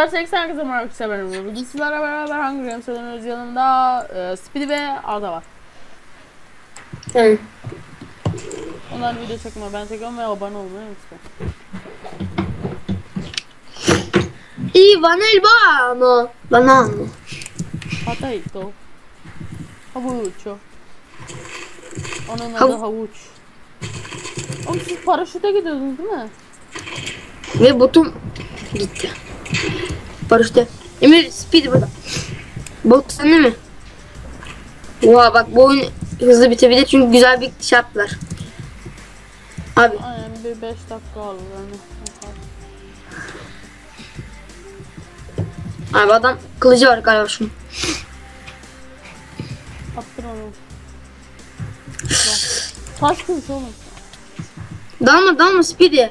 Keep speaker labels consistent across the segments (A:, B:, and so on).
A: 80 kızım arkadaşlar benim. Bugün sizlerle beraber Hunger Games oynuyoruz. Yanımda e, Speedy ve Arda var.
B: Hı.
A: Onlar video çekmiyor. Ben çekiyorum ve abone olmayı unutmayın.
B: Ivan Bano. Banano.
A: Potato. Havuç o. Onun adı
B: Hav-
A: havuç. Oğlum siz paraşüte gidiyordunuz değil mi?
B: Ve botum gitti. Barıştı. Emir speed burada. Bot sende mi? Oha bak bu oyun hızlı bitebilir çünkü güzel bir şey yaptılar. Abi
A: Aynen bir 5 dakika alır yani.
B: abi adam kılıcı var galiba şunun.
A: Attır onu. Taş kılıç oğlum.
B: Dalma dalma speedy.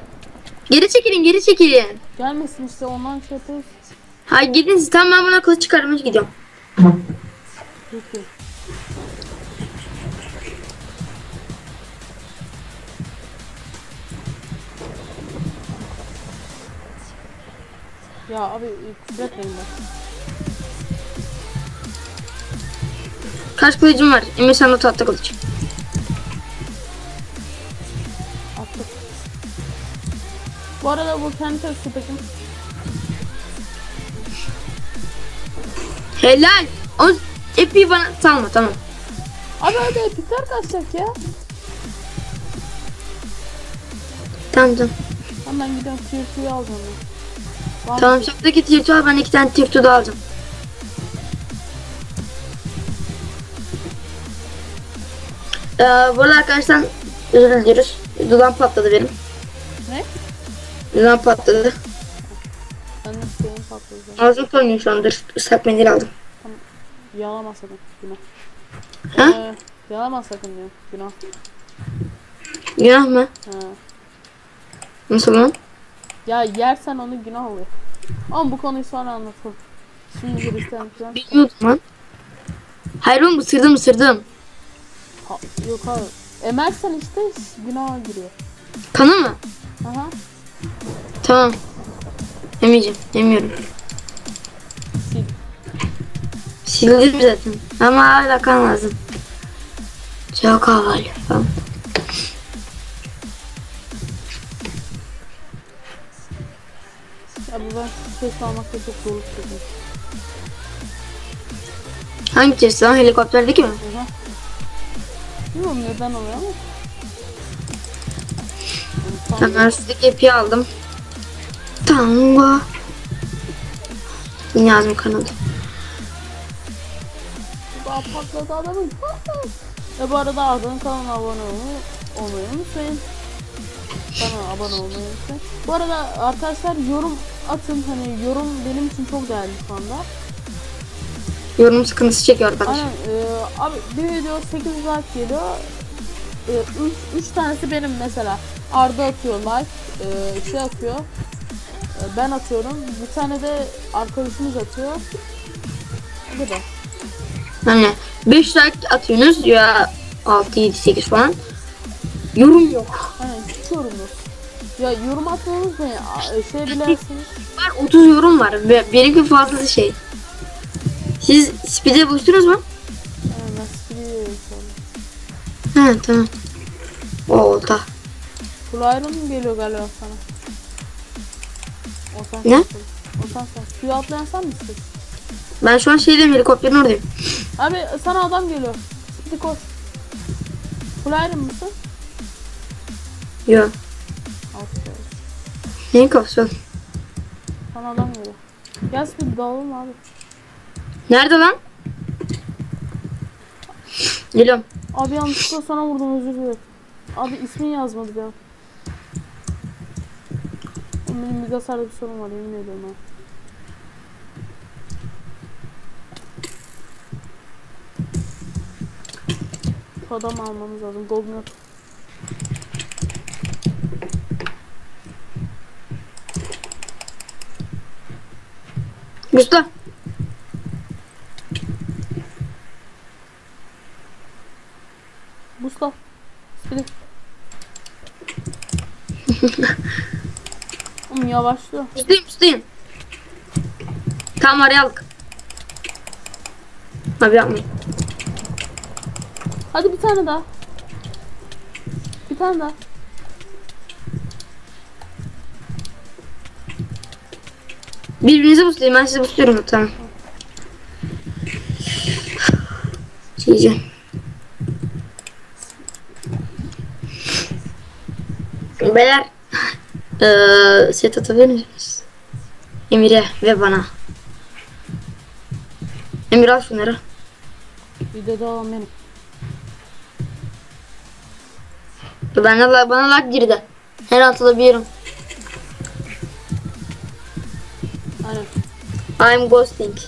B: Geri çekilin geri çekilin.
A: Gelmesin işte ondan şey.
B: Hayır gidin siz tamam ben buna kılıç çıkarmaya gidiyorum.
A: Ya abi küfretmeyin bak.
B: Kaç kılıcım var? Emir sen de tahta kılıç.
A: Bu arada bu kendi su
B: Helal. O epi bana salma tamam.
A: Abi hadi epikler kaçacak ya.
B: Tamam tamam.
A: Tamam ben gidiyorum tier 2'yi alacağım ben.
B: Tamam şaptaki tirtu al ben iki tane tirtu da alacağım. Ee, bu arada arkadaşlar özür diliyoruz. Dudağım patladı benim.
A: Ne?
B: Dudağım patladı. Ağzım kaynıyor şu anda. Islak mendil aldım.
A: Yalama sakın. Günah.
B: Ha?
A: Ee, yalama sakın diyor. Günah.
B: Günah mı?
A: Ha.
B: Nasıl lan?
A: Ya yersen onu günah oluyor. Ama bu konuyu sonra anlatalım. Şimdi Hristiyan falan.
B: Bilmiyordum lan. Hayır oğlum ısırdım ısırdım.
A: Ha, yok abi. Emersen işte günaha giriyor.
B: Kanı mı?
A: Aha.
B: Tamam. Yemeyeceğim. Yemiyorum. Sildim zaten. Ama hala kan lazım. Çok havalı falan.
A: Ya bu ben ses almakta çok zorluk çekiyorum.
B: Hangi test lan? Helikopterdeki mi?
A: Aha. Bilmiyorum neden oluyor ama.
B: Sizdeki epi aldım. Tango. Yine ağzım kanadı.
A: Daha patladı adamın. Ve bu arada Arda'nın kanalına abone olmayı, olmayı unutmayın. Bana abone olmayı unutmayın. Bu arada arkadaşlar yorum atın. Hani yorum benim için çok değerli şu anda.
B: Yorum sıkıntısı çekiyor arkadaş.
A: Aynen. e, abi bir video 8 like geliyor. 3 3 tanesi benim mesela. Arda atıyor like, e, şey atıyor. E, ben atıyorum. Bir tane de arkadaşımız atıyor. Bu da.
B: Hani 5 like atıyorsunuz ya 6 7 8 falan. Yorum yok.
A: Aynen hiç yorum yok. Ya yorum atmanız ne? Şey bilersiniz.
B: Var 30 yorum var. Be- Benimki fazlası şey. Siz speed'e buluştunuz mu?
A: Aynen biliyorum sonra.
B: He tamam. Oldu.
A: Full Iron mu geliyor galiba sana? O sen
B: Ne?
A: O sen sen. Suya atlayan sen misin?
B: Ben şu an şeydeyim helikopterin oradayım.
A: Abi sana adam geliyor. Hadi koş. Full Iron mısın?
B: Yo.
A: Aferin.
B: Neyin oğlum?
A: Sana adam geliyor. Gel bir dalalım abi.
B: Nerede lan? Geliyorum.
A: Abi yanlışlıkla sana vurdum özür dilerim. Abi ismin yazmadı ya. Benim bilgisayarda bir sorun var yemin ediyorum ha. Şu adamı almamız lazım. Yok.
B: Mustafa.
A: Mustafa. Speedy. Oğlum yavaşlıyor.
B: Üsteyim üsteyim. Tamam araya aldık. Abi yapmayın.
A: Hadi bir tane daha. Bir tane daha.
B: Birbirinize buslayın. Ben size busluyorum. Tamam. Çiğeceğim. Beyler eee set atabilir misiniz? Emir'e ve bana. Emir al şunları.
A: Videoda olan benim.
B: Bana, la- bana lag girdi. Her.
A: Aynen.
B: I'm ghosting.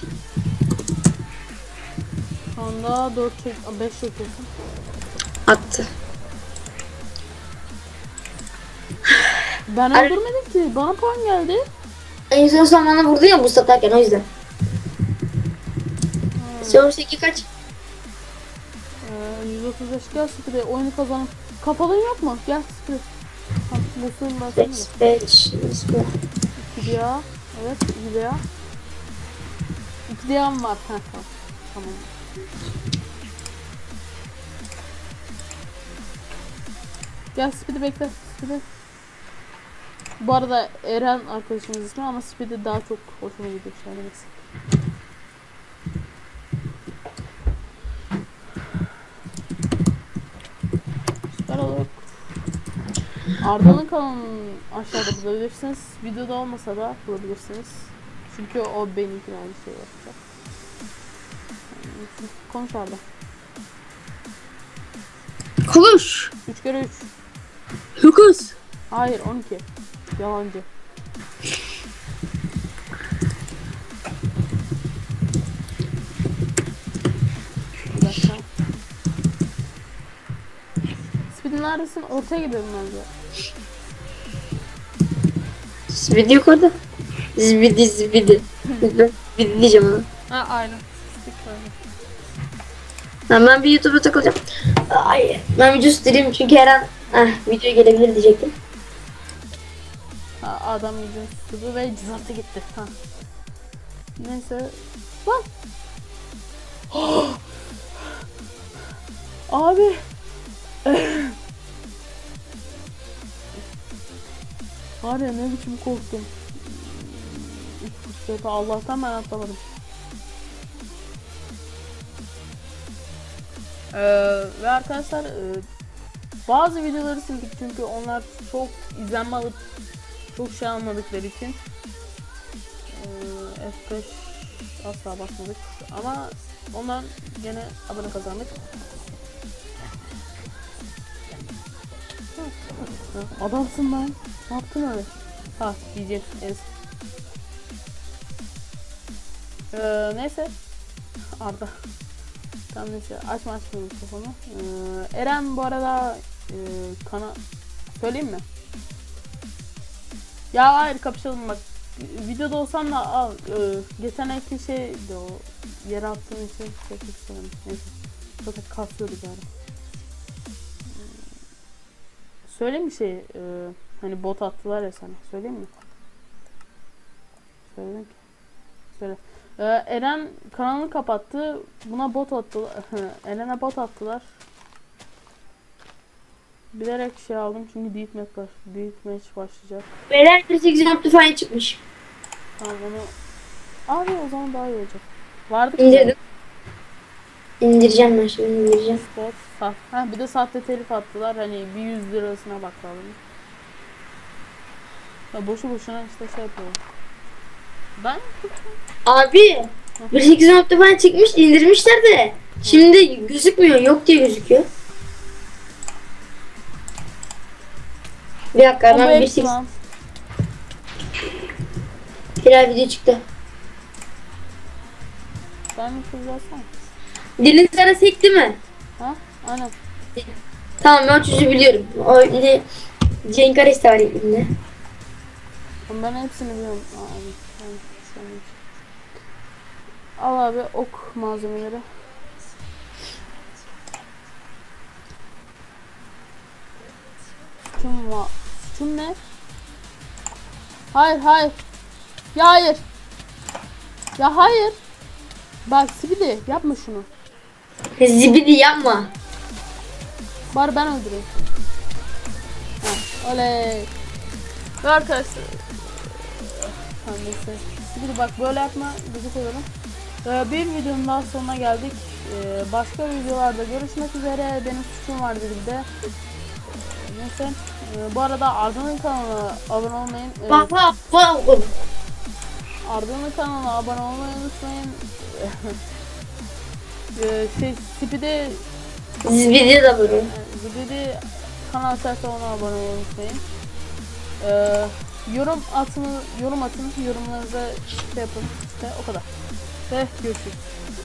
A: Şu anda 4 çek 5 çekiyorsun.
B: Attı.
A: Ben
B: Ar-
A: öldürmedim ki. Bana puan geldi.
B: En son sen bana vurdu ya bu satarken o yüzden. Sonraki kaç?
A: Ee, 135 gel Sprey. Oyunu kazanım. Kafalın yok mu? Gel Sprey. Tamam. Sana da.
B: 5 5
A: Gidiyor. Evet gidiyor. İki diyam var. Heh, tamam. Tamam. Gel Speed'i bekle. Speed'i. Bu arada Eren arkadaşımız ismi ama Speed'i daha çok hoşuma gidiyor şu an. neyse. Süper olur. Arda'nın kanalını aşağıda bulabilirsiniz. Videoda olmasa da bulabilirsiniz. Çünkü o benimkine aynı şey yapacak. Konuş Arda.
B: Konuş.
A: 3 kere 3.
B: 9.
A: Hayır 12. Yalancı. Dakika. Speed'in neredesin? Ortaya gidiyorum bence.
B: Zibidi yok orada. Zibidi zibidi. Ben zibidi diyeceğim ona.
A: Ha aynen.
B: Tamam ben bir YouTube'a takılacağım. Ay, ben video stream çünkü her an ah, video gelebilir diyecektim.
A: Ha, adam yüzünü tuttu ve cızartı gitti. Ha. Neyse. Lan. Abi. Var ya ne biçim korktum. Üç fırsatı Allah'tan ben atlamadım. Ee, ve arkadaşlar e, bazı videoları sildik çünkü onlar çok izlenme alıp çok şey almadıkları için ee, F5 asla basmadık ama ondan gene abone kazandık. Adamsın lan. Ne yaptın öyle? Ha diyeceğim. Ez. Ee, neyse. Arda. Tamam neyse. Açma açma mikrofonu. Ee, Eren bu arada e, kana... Söyleyeyim mi? Ya hayır kapışalım bak. Videoda olsam da al. E, geçen ekli şey de o. Yere attığım için çok istemedim. Neyse. Zaten kasıyordu yani. Söyleyeyim mi şey? E, hani bot attılar ya sana. Söyleyeyim mi? Söyledim ki. Söyle. E, Eren kanalını kapattı. Buna bot attılar. Eren'e bot attılar. Bilerek şey aldım çünkü deathmatch, baş, deathmatch başlayacak.
B: Beyler 48 Optifine çıkmış.
A: Tamam onu... Abi o zaman daha iyi olacak. Vardı ki
B: İndirdim. İndireceğim ben şimdi indireceğim.
A: Spot. Ha, ha, bir de sahte telif attılar. Hani bir 100 lirasına bakalım. Ya boşu boşuna işte şey yapıyorum. Ben
B: Abi 48 Optifine çıkmış indirmişler de. Şimdi gözükmüyor yok diye gözüküyor. Bir dakika
A: Ama
B: ben bir
A: hepsi
B: şey
A: lan.
B: Birer video çıktı.
A: Ben bir kız versene.
B: Dilin sana sekti mi?
A: Ha? Aynen.
B: Tamam ben o çocuğu biliyorum. O? Cenk Ares de var elinde.
A: Ben hepsini biliyorum. Sen geç. Al abi ok malzemeleri. Suçum var. Suçum ne? Hayır hayır. Ya hayır. Ya hayır. Bak Sibidi yapma şunu.
B: Zibidi yapma.
A: Bari ben öldüreyim. Ha, oley. Ve arkadaşlar. Tamam neyse. Sibidi bak böyle yapma. Gıcık olurum. Ee, bir videonun daha sonuna geldik. Ee, başka videolarda görüşmek üzere. Benim suçum vardı bir de. Ee, Neyse. Ee, bu arada Arda'nın kanalına abone olmayın. Ee,
B: Bak bak bak.
A: Arda'nın kanalına abone olmayı unutmayın. ee, şey, Sibidi
B: Zibidi de böyle.
A: Zibidi kanal sayfa ona abone olmayı unutmayın. Ee, yorum atın, yorum atın, yorumlarınızı şey yapın. İşte o kadar. Ve görüşürüz.